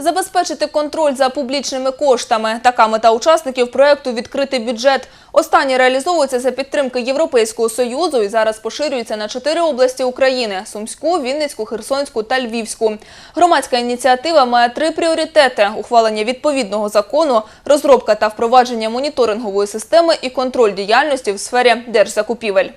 Забезпечити контроль за публічними коштами. Така мета учасників проекту «Відкритий бюджет». Останній реалізовується за підтримки Європейського Союзу і зараз поширюється на чотири області України – Сумську, Вінницьку, Херсонську та Львівську. Громадська ініціатива має три пріоритети – ухвалення відповідного закону, розробка та впровадження моніторингової системи і контроль діяльності в сфері держзакупівель.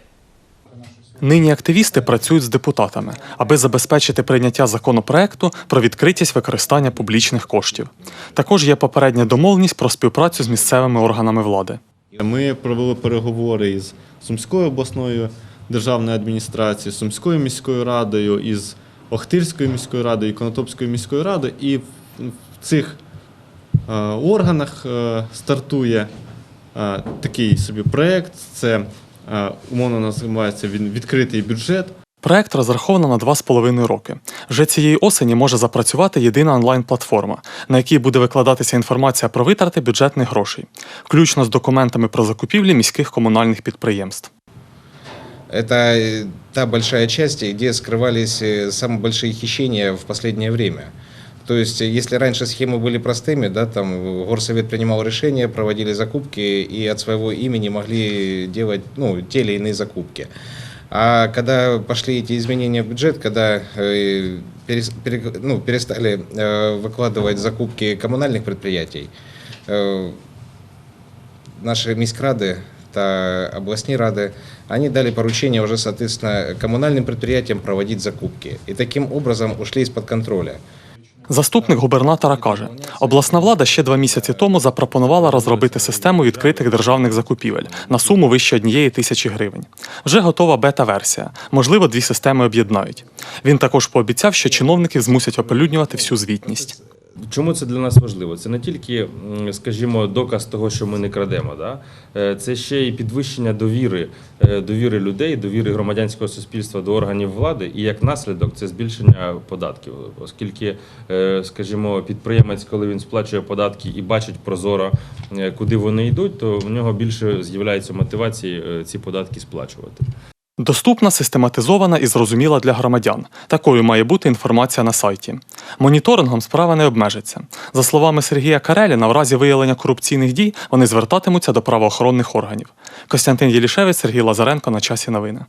Нині активісти працюють з депутатами, аби забезпечити прийняття законопроекту про відкритість використання публічних коштів. Також є попередня домовленість про співпрацю з місцевими органами влади. Ми провели переговори із Сумською обласною державною адміністрацією, Сумською міською радою, із Охтирською міською радою Конотопською міською радою. І в цих е, органах е, стартує е, такий собі проєкт. Це умовно називається він відкритий бюджет. Проект розраховано на два з половиною роки. Вже цієї осені може запрацювати єдина онлайн-платформа, на якій буде викладатися інформація про витрати бюджетних грошей, включно з документами про закупівлі міських комунальних підприємств. Это э, та большая часть, где скрывались э, самые большие хищения в последнее время. То есть, если раньше схемы были простыми, да, там горсовет принимал решения, проводили закупки и от своего имени могли делать ну, те или иные закупки. А когда пошли эти изменения в бюджет, когда э, пере- ну, перестали э, выкладывать закупки коммунальных предприятий, э, наши міськради та областные рады, они дали поручение уже, соответственно, коммунальным предприятиям проводить закупки. И таким образом ушли из-под контроля. Заступник губернатора каже, обласна влада ще два місяці тому запропонувала розробити систему відкритих державних закупівель на суму вище однієї тисячі гривень. Вже готова бета-версія. Можливо, дві системи об'єднають. Він також пообіцяв, що чиновників змусять оприлюднювати всю звітність. Чому це для нас важливо? Це не тільки, скажімо, доказ того, що ми не крадемо. Да? Е, Це ще й підвищення довіри, е, довіри людей, довіри громадянського суспільства до органів влади, і як наслідок це збільшення податків. Оскільки, е, скажімо, підприємець, коли він сплачує податки і бачить прозоро, куди вони йдуть, то в нього більше з'являється мотивації ці податки сплачувати. Доступна, систематизована і зрозуміла для громадян. Такою має бути інформація на сайті. Моніторингом справа не обмежиться. За словами Сергія Кареліна, в разі виявлення корупційних дій вони звертатимуться до правоохоронних органів. Костянтин Єлішевець, Сергій Лазаренко на часі новини.